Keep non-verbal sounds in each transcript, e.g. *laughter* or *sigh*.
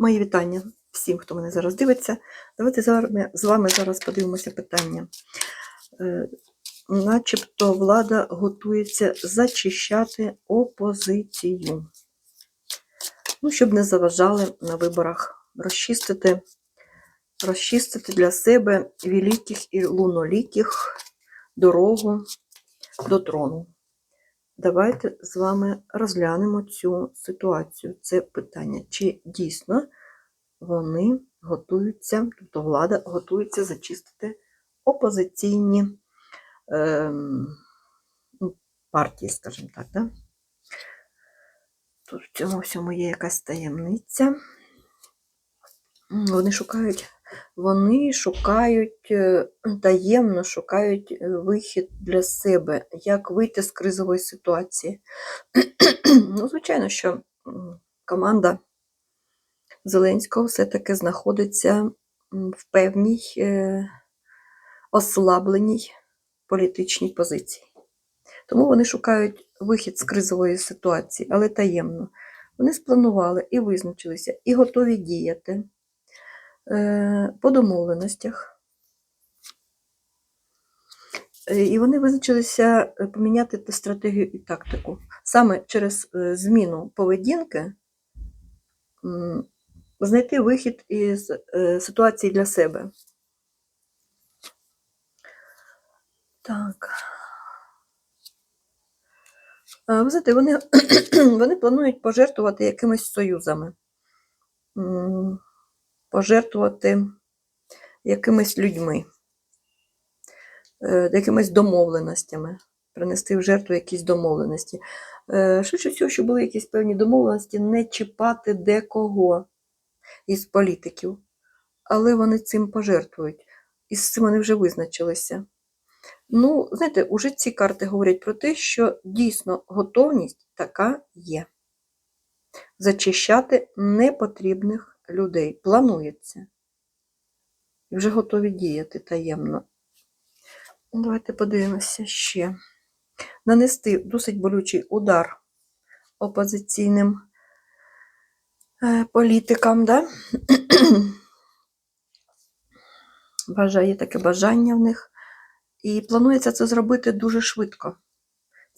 Мої вітання всім, хто мене зараз дивиться. Давайте з вами, з вами зараз подивимося питання. Е, Начебто влада готується зачищати опозицію. Ну, щоб не заважали на виборах розчистити, розчистити для себе великих і луноліких дорогу до трону. Давайте з вами розглянемо цю ситуацію. Це питання, чи дійсно вони готуються, тобто влада готується зачистити опозиційні ну, партії, скажімо так. Да? Тут в цьому всьому є якась таємниця. Вони шукають, вони шукають е, таємно шукають е, вихід для себе, як вийти з кризової ситуації. *clears throat* ну, звичайно, що команда Зеленського все-таки знаходиться в певній е, ослабленій політичній позиції. Тому вони шукають вихід з кризової ситуації, але таємно. Вони спланували і визначилися, і готові діяти по домовленостях. Е, І вони визначилися е, поміняти стратегію і тактику. Саме через е, зміну поведінки знайти вихід із е, ситуації для себе. Так. Ви знаєте, вони, *clears throat* вони планують пожертвувати якимись союзами, пожертвувати якимись людьми, е, якимись домовленостями, принести в жертву якісь домовленості. Е, Швидше всього, що були якісь певні домовленості, не чіпати декого із політиків, але вони цим пожертвують. І з цим вони вже визначилися. Ну, знаєте, уже ці карти говорять про те, що дійсно готовність така є. Зачищати непотрібних людей. Планується. І вже готові діяти таємно. Давайте подивимося ще. Нанести досить болючий удар опозиційним е, політикам, да? Бажає таке бажання в них. І планується це зробити дуже швидко.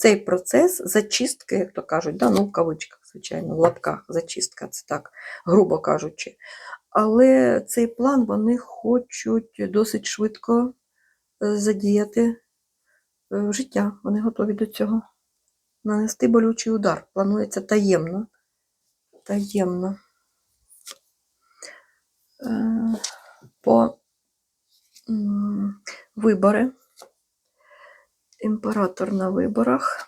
Цей процес зачистки, як то кажуть, да, ну в кавичках, звичайно, в лапках зачистка, це так, грубо кажучи. Але цей план вони хочуть досить швидко е, задіяти е, в життя. Вони готові до цього. Нанести болючий удар. Планується таємно. Таємно. Е, По вибори імператор на виборах.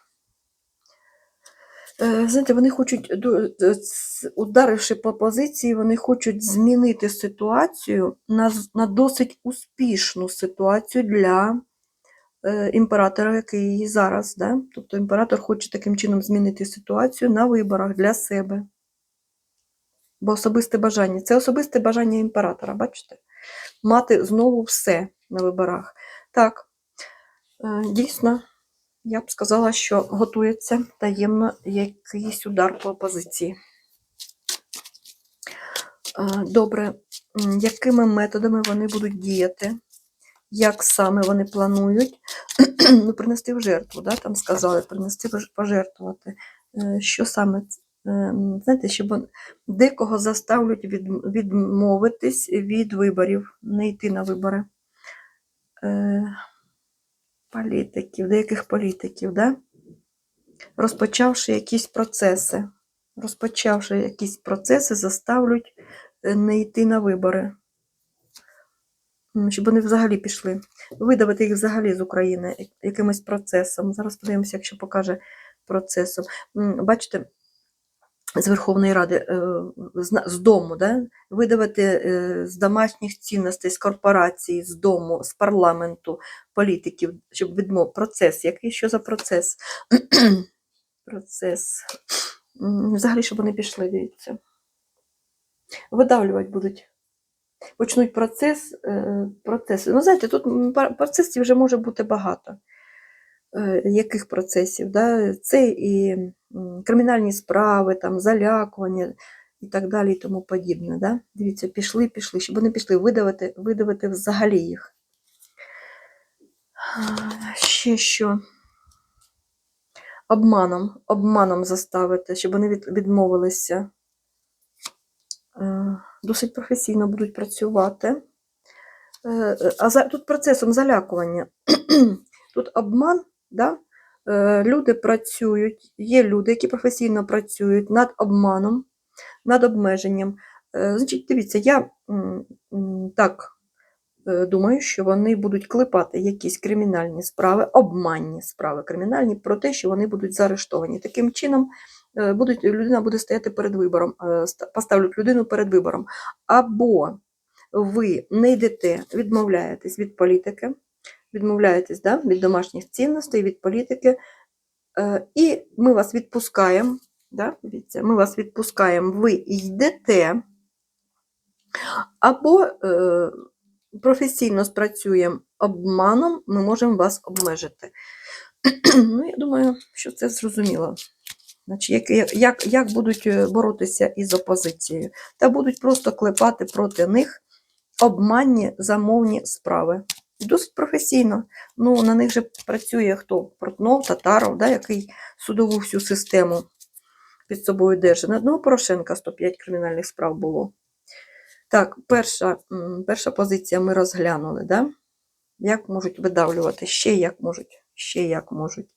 Е, Знаєте, вони хочуть, ц- ударивши по позиції, вони хочуть змінити ситуацію на, на досить успішну ситуацію для е, імператора, який її зараз. Да? Тобто імператор хоче таким чином змінити ситуацію на виборах для себе. Бо особисте бажання. Це особисте бажання імператора, бачите? Мати знову все на виборах. Так, Е, Дійсно, я б сказала, що готується таємно якийсь удар по опозиції. Е, Добре, якими методами вони будуть діяти? Як саме вони планують *clears throat* ну, принести в жертву, да? там сказали, принести пож- пожертвувати. Е, Що саме? е, Знаєте, щоб декого заставлять від, відмовитись від виборів, не йти на вибори. Політиків, деяких політиків, да? розпочавши якісь процеси, розпочавши якісь процеси, заставлять е, не йти на вибори. Щоб вони взагалі пішли. Видавити їх взагалі з України якимось процесом. Зараз подивимося, якщо покаже процесом. Бачите, з Верховної Ради, е, з дому, да? видавати е, з домашніх цінностей, з корпорації, з дому, з парламенту, політиків, щоб відмов процес. Який що за процес? *clears throat* процес. Взагалі, щоб вони пішли, дивіться. Видавлювати будуть. Почнуть процес. е, процес. Ну, знаєте, тут процесів вже може бути багато. Е, Яких процесів? Да? Це і кримінальні справи, там, залякування, і так далі, і тому подібне. Да? Дивіться, пішли, пішли, щоб вони пішли видавити, видавити взагалі їх. Ще що? Обманом, обманом заставити, щоб вони відмовилися. Е, Досить професійно будуть працювати. Е, А за, тут процесом залякування. *clears throat* Тут обман, да? Е, люди працюють, є люди, які професійно працюють над обманом, над обмеженням. Е, Значить, дивіться, я так е, думаю, що вони будуть клепати якісь кримінальні справи, обманні справи кримінальні про те, що вони будуть заарештовані. Таким чином, будуть, людина буде стояти перед вибором, поставлять людину перед вибором. Або ви не йдете, відмовляєтесь від політики, відмовляєтесь да, від домашніх цінностей, від політики, е, і ми вас відпускаємо. Да, дивіться, ми вас відпускаємо, ви йдете, або е, професійно спрацюємо обманом, ми можемо вас обмежити. ну, я думаю, що це зрозуміло. Значить, як, як- як, будуть е, боротися із опозицією? Та будуть просто клепати проти них обманні замовні справи. Досить професійно. Ну, на них же працює хто? Портнов, Татаров, да, який судову всю систему під собою держить. На одного Порошенка 105 кримінальних справ було. Так, перша, перша позиція ми розглянули. Да? Як можуть видавлювати? Ще як можуть, ще як можуть.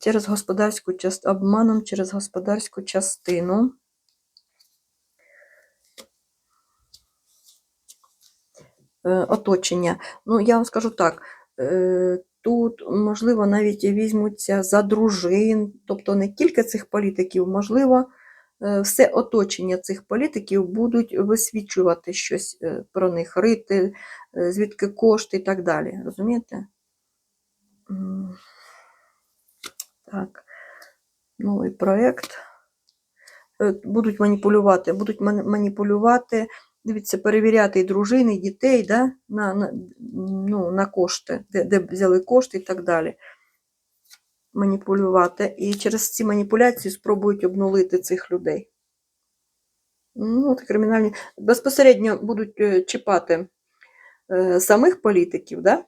Через господарську частину, обманом через господарську частину. Оточення. Ну, я вам скажу так, е, тут, можливо, навіть візьмуться за дружин, тобто не тільки цих політиків, можливо, е, все оточення цих політиків будуть висвічувати щось е, про них, рити, е, звідки кошти і так далі. Розумієте? Так, новий проєкт. Е, Будуть маніпулювати, будуть маніпулювати, дивіться, перевіряти і дружини, і дітей да, на, на, ну, на кошти, де, де взяли кошти і так далі. Маніпулювати. І через ці маніпуляції спробують обнулити цих людей. Ну, от кримінальні. Безпосередньо будуть е, чіпати е, самих політиків, да?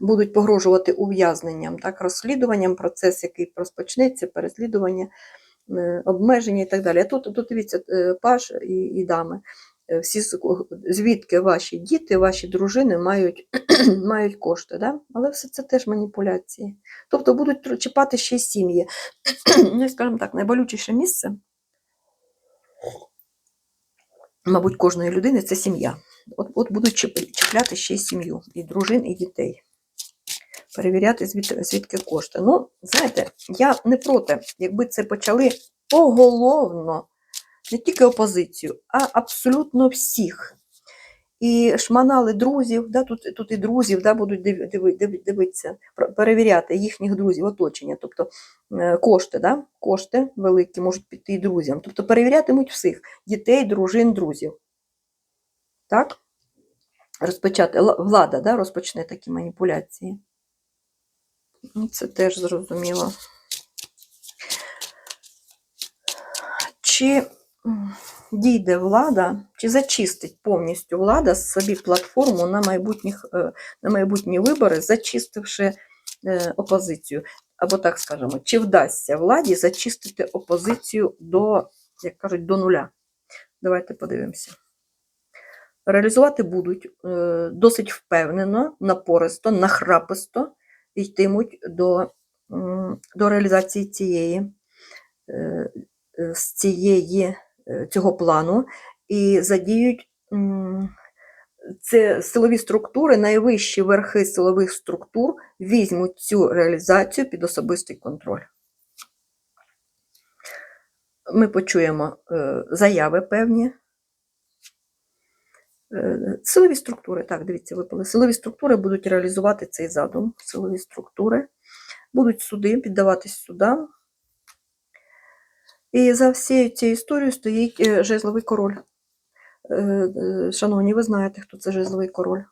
Будуть погрожувати ув'язненням, так, розслідуванням, процес, який розпочнеться, переслідування, обмеження і так далі. Тут, тут дивіться, е, паш і, і дами. е, Всі, звідки ваші діти, ваші дружини мають, *clears throat* мають кошти, да? але все це теж маніпуляції. Тобто будуть чіпати ще й сім'ї. *clears throat* ну скажімо так, найболючіше місце, мабуть, кожної людини це сім'я. От, от будуть чіпляти ще й сім'ю, і дружин, і дітей. Перевіряти, звідки, звідки кошти. Ну, знаєте, я не проти, якби це почали поголовно, не тільки опозицію, а абсолютно всіх. І шманали друзів, да, тут, тут і друзів да, будуть диви, диви- дивитися, перевіряти їхніх друзів, оточення, тобто е, кошти, да, кошти великі можуть піти і друзям. Тобто перевірятимуть всіх дітей, дружин, друзів. Так? Розпочати, влада да, розпочне такі маніпуляції. Ну, Це теж зрозуміло. Чи дійде влада, чи зачистить повністю влада собі платформу на, майбутніх, е, на майбутні вибори, зачистивши е, опозицію? Або так скажемо, чи вдасться владі зачистити опозицію до, як кажуть, до нуля? Давайте подивимося. Реалізувати будуть е, досить впевнено, напористо, нахраписто йтимуть до, до реалізації цієї, е, е, цієї, е, цього плану і задіють це силові структури, найвищі верхи силових структур візьмуть цю реалізацію під особистий контроль. Ми почуємо заяви певні. Силові структури, так, дивіться, випали. Силові структури будуть реалізувати цей задум. Силові структури будуть суди, піддаватись судам. І за всією цією історією стоїть е, жезловий король. Е, е, Шановні, ви знаєте, хто це жезловий король?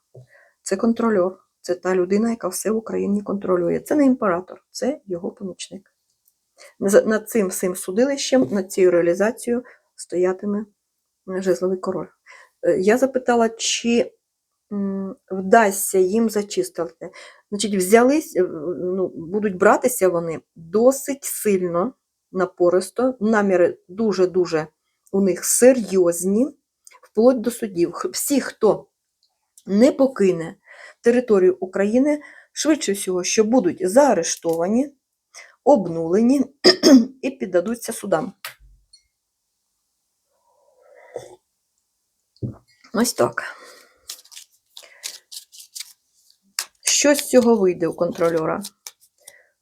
Це контрольор. Це та людина, яка все в Україні контролює. Це не імператор, це його помічник. Над цим всім судилищем, над цією реалізацією стоятиме жезловий король. Е, Я запитала, чи вдасться їм зачистити. Значить, взялись, е, ну, будуть братися вони досить сильно, напористо, наміри дуже-дуже у них серйозні, вплоть до судів. Всі, хто не покине територію України, швидше всього, що будуть заарештовані, обнулені *clears throat* і піддадуться судам. Ось так. Що з цього вийде у контрольора?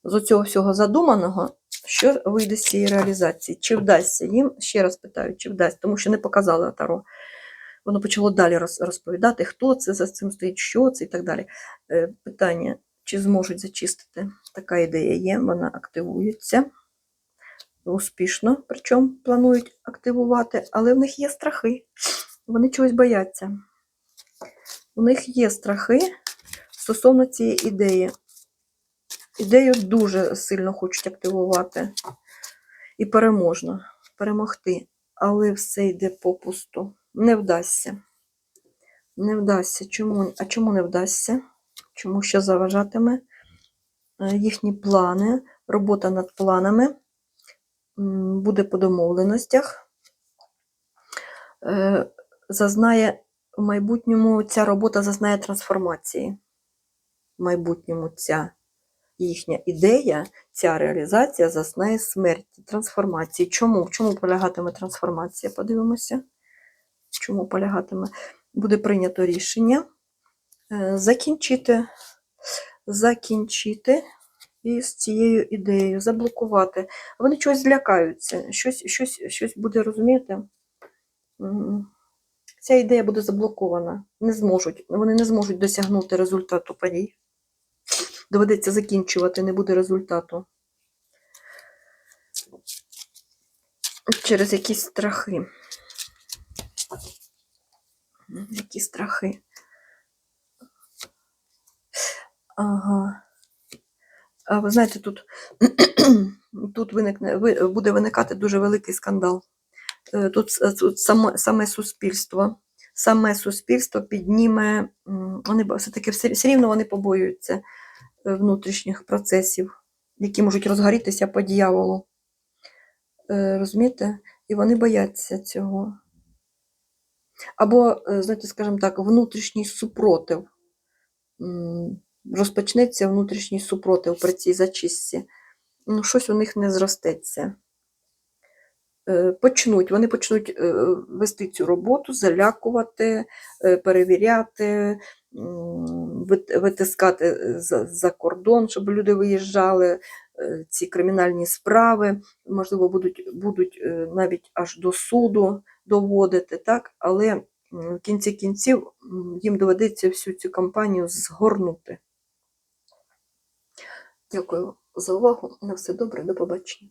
З цього всього задуманого, що вийде з цієї реалізації? Чи вдасться їм? Ще раз питаю, чи вдасться, тому що не показали Таро. Воно почало далі розповідати, хто це за цим стоїть, що це і так далі. Е, Питання, чи зможуть зачистити? Така ідея є, вона активується успішно, причому планують активувати, але в них є страхи. Вони чогось бояться. У них є страхи стосовно цієї ідеї. Ідею дуже сильно хочуть активувати і переможно перемогти, але все йде попусту. Не вдасться. Не вдасться. Чому? А чому не вдасться? Чому що заважатиме? Е, Їхні плани, робота над планами буде по домовленостях. Зазнає в майбутньому ця робота зазнає трансформації. В майбутньому ця їхня ідея, ця реалізація зазнає смерті, трансформації. Чому? В чому полягатиме трансформація? Подивимося. В чому полягатиме? Буде прийнято рішення е, закінчити, закінчити із цією ідеєю, заблокувати. Вони чогось злякаються, щось, щось, щось буде розумієте. Ця ідея буде заблокована. Не зможуть, вони не зможуть досягнути результату подій. Доведеться закінчувати, не буде результату. Через якісь страхи. Які страхи. Ага. А ви знаєте, тут, *clears throat* тут виникне, буде виникати дуже великий скандал. Е, Тут, тут саме, саме суспільство. Саме суспільство підніме, вони все-таки все, все рівно вони побоюються е, внутрішніх процесів, які можуть розгорітися по дьяволу. Е, Розумієте? І вони бояться цього. Або, е, знаєте, скажімо так, внутрішній супротив. Розпочнеться внутрішній супротив при цій зачистці. Ну, щось у них не зростеться. Е, Почнуть, вони почнуть е, вести цю роботу, залякувати, е, перевіряти, витискати за, кордон, щоб люди виїжджали, ці кримінальні справи, можливо, будуть, будуть навіть аж до суду доводити, так? але в кінці кінців їм доведеться всю цю кампанію згорнути. Дякую за увагу. На все добре, до побачення.